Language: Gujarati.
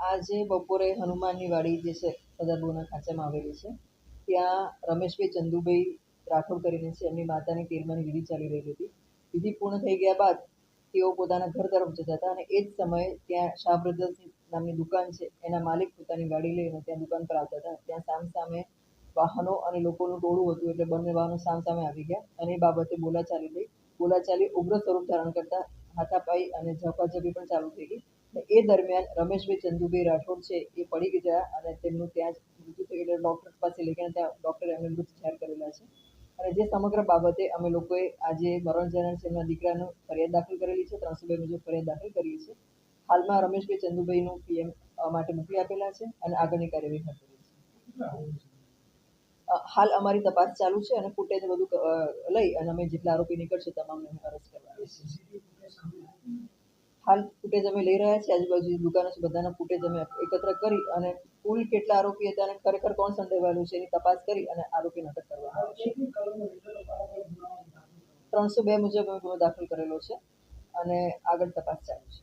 આજે બપોરે હનુમાનની વાડી જે છે સદાબુના ખાંચામાં આવેલી છે. ત્યાં રમેશભાઈ ચંદુભાઈ રાઠોડ કરીને છે, એમની માતાની તીરમાની વિધિ ચાલી રહી હતી. વિધિ પૂર્ણ થઈ ગયા બાદ તેઓ પોતાના ઘર તરફ જતા હતા અને એ જ સમયે ત્યાં શાહ બ્રધર્સ નામની દુકાન છે, એના માલિક પોતાની ગાડી લઈને ત્યાં દુકાન પર આવતા હતા. ત્યાં સામ સામે વાહનો અને લોકોનું ટોળું હતું એટલે બંને વાહનો સામ સામે આવી ગયા અને એ બાબતે બોલાચાલી લઈ બોલાચાલી ઉગ્ર સ્વરૂપ ધારણ કરતા હાથાપાઈ અને ઝપાઝપી પણ ચાલુ થઈ ગઈ. એ દરમિયાન રમેશભાઈ ચંદુભાઈ રાઠોડ છે, એ પડી ગયા અને તેમનું ત્યાં જ મૃત્યુ થઈ એટલે ડૉક્ટર પાસે લઈ ગયા, ત્યાં ડૉક્ટરે એમને મૃત જાહેર કરેલા છે. અને જે સમગ્ર બાબતે અમે લોકોએ આજે મરણ જનાર છે, એમના દીકરાનું ફરિયાદ દાખલ કરેલી છે ત્રણસો બે મુજબ ફરિયાદ દાખલ કરી છે. હાલમાં રમેશભાઈ ચંદુભાઈનું પીએમ માટે મોકલી આપેલા છે અને આગળની કાર્યવાહી હાથ છે. હાલ અમારી તપાસ ચાલુ છે અને ફૂટેજ બધું લઈ અને અમે જેટલા આરોપી નીકળશે, તમામને અરેસ્ટ કરવાના છે હાલ ફૂટેજ અમે લઈ રહ્યા છીએ. આજુબાજુ દુકાનો છે, બધાના ફૂટેજ અમે એકત્ર કરી અને કુલ કેટલા આરોપી હતા અને ખરેખર કોણ સંડોવાયેલું છે એની તપાસ કરી અને આરોપી અટક કરવામાં આવશે ત્રણસો બે મુજબ ગુનો દાખલ કરેલો છે અને આગળ તપાસ ચાલુ છે.